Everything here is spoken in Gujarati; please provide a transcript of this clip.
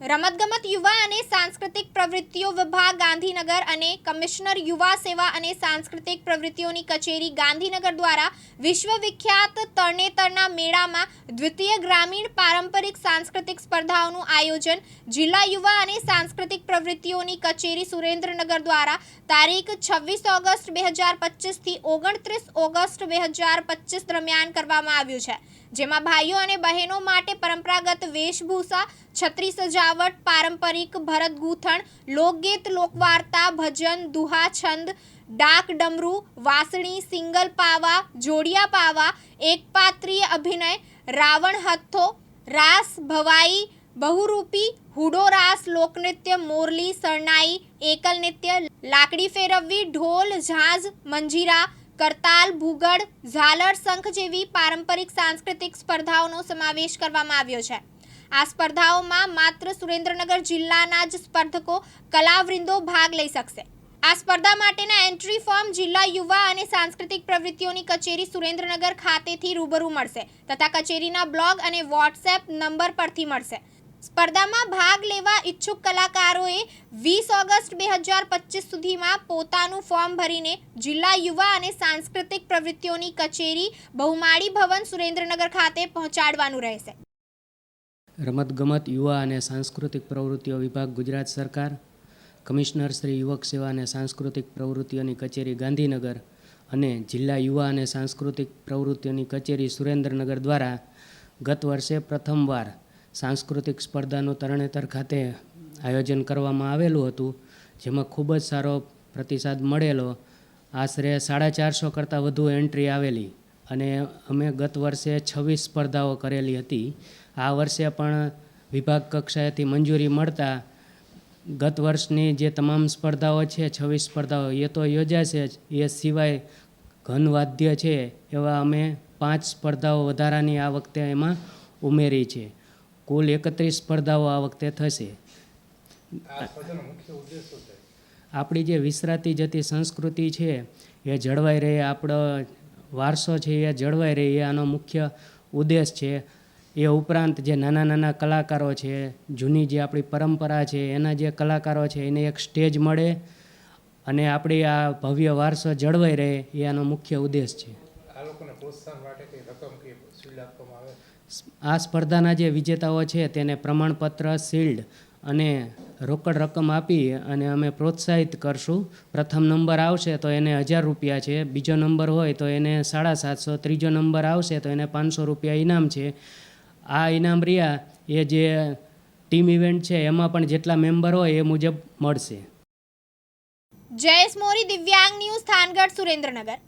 રમતગમત યુવા અને સાંસ્કૃતિક પ્રવૃત્તિઓ વિભાગ, ગાંધીનગર અને કમિશનર યુવા સેવા અને સાંસ્કૃતિક પ્રવૃત્તિઓની કચેરી ગાંધીનગર દ્વારા વિશ્વવિખ્યાત તરણેતરના મેળામાં દ્વિતીય ગ્રામીણ પારંપરિક સાંસ્કૃતિક સ્પર્ધાઓનું આયોજન જિલ્લા યુવા અને સાંસ્કૃતિક પ્રવૃત્તિઓની કચેરી સુરેન્દ્રનગર દ્વારા તારીખ છવ્વીસ ઓગસ્ટ બે હજાર પચીસથી ઓગણત્રીસ ઓગસ્ટ બે હજાર પચીસ દરમિયાન કરવામાં આવ્યું છે. જેમાં ભાઈઓ અને બહેનો માટે પરંપરાગત વેશભૂષા છત્રી સજાવટ, પારંપરિક ભરત ગૂંથણ, લોકગીત, લોકવાર્તા, ભજન, દુહા, છંદ, ડાક ડમરૂ વાસણી સિંગલ પાવા, જોડિયા પાવા, એકપાત્રીય અભિનય, રાવણ હથ્થો, રાસ ભવાઈ, બહુરૂપી, હુડો રાસ, લોકનૃત્ય, મોરલી, શરણાઈ, એકલ નૃત્ય, લાકડી ફેરવવી, ઢોલ, ઝાંઝ, મંજીરા, કરતાલ ભૂગડ ઝાલર, શંખ જેવી પારંપરિક સાંસ્કૃતિક સ્પર્ધાઓનો સમાવેશ કરવામાં આવ્યો છે. આ સ્પર્ધાઓમાં માત્ર સુરેન્દ્રનગર જિલ્લાના જ સ્પર્ધકો, કલાવૃંદો ભાગ લઈ શકશે. આ સ્પર્ધા માટેના એન્ટ્રી ફોર્મ જિલ્લા યુવા અને સાંસ્કૃતિક પ્રવૃત્તિઓની કચેરી સુરેન્દ્રનગર ખાતેથી રૂબરૂ મળશે તથા કચેરીના બ્લોગ અને વોટ્સએપ નંબર પરથી મળશે. સ્પર્ધામાં ભાગ લેવા ઈચ્છુક કલાકારોએ વીસ ઓગસ્ટ બે હજાર પચીસ સુધીમાં પોતાનું ફોર્મ ભરીને જિલ્લા યુવા અને સાંસ્કૃતિક પ્રવૃત્તિઓની કચેરી બહુમાળી ભવન સુરેન્દ્રનગર ખાતે પહોંચાડવાનું રહેશે. રમતગમત, યુવા અને સાંસ્કૃતિક પ્રવૃત્તિઓ વિભાગ, ગુજરાત સરકાર, કમિશનર શ્રી યુવક સેવા અને સાંસ્કૃતિક પ્રવૃત્તિઓની કચેરી ગાંધીનગર અને જિલ્લા યુવા અને સાંસ્કૃતિક પ્રવૃત્તિઓની કચેરી સુરેન્દ્રનગર દ્વારા ગત વર્ષે પ્રથમવાર સાંસ્કૃતિક સ્પર્ધાનું તરણેતર ખાતે આયોજન કરવામાં આવેલું હતું, જેમાં ખૂબ જ સારો પ્રતિસાદ મળેલો. આશરે સાડા ચારસો કરતાં વધુ એન્ટ્રી આવેલી. અને અમે ગત વર્ષે છવ્વીસ સ્પર્ધાઓ કરેલી હતી. આ વર્ષે પણ વિભાગ કક્ષાએથી મંજૂરી મળતા ગત વર્ષની જે તમામ સ્પર્ધાઓ છે, છવ્વીસ સ્પર્ધાઓ, એ તો યોજાશે જ. એ સિવાય ઘનવાદ્ય છે, એવા અમે પાંચ સ્પર્ધાઓ વધારાની આ વખતે એમાં ઉમેરી છે. કુલ એકત્રીસ સ્પર્ધાઓ આ વખતે થશે. આપણી જે વિસરાતી જતી સંસ્કૃતિ છે, એ જળવાઈ રહે આપણો વારસો છે એ જળવાઈ રહે એ આનો મુખ્ય ઉદ્દેશ છે. એ ઉપરાંત જે નાના નાના કલાકારો છે જૂની જે આપણી પરંપરા છે એના જે કલાકારો છે એને એક સ્ટેજ મળે અને આપણી આ ભવ્ય વારસો જળવાઈ રહે એ આનો મુખ્ય ઉદ્દેશ છે. આ સ્પર્ધાના જે વિજેતાઓ છે તેને પ્રમાણપત્ર શિલ્ડ અને રોકડ રકમ આપી અને અમે પ્રોત્સાહિત કરશું. પ્રથમ નંબર આવશે તો એને હજાર રૂપિયા છે. બીજો નંબર હોય તો એને સાડા સાતસો. ત્રીજો નંબર આવશે તો એને પાંચસો રૂપિયા ઇનામ છે. આ ઇનામ રહ્યા એ જે ટીમ ઇવેન્ટ છે એમાં પણ જેટલા મેમ્બર હોય એ મુજબ મળશે. જયેશ મોરી, દિવ્યાંગ ન્યૂઝ, થાનગઢ, સુરેન્દ્રનગર.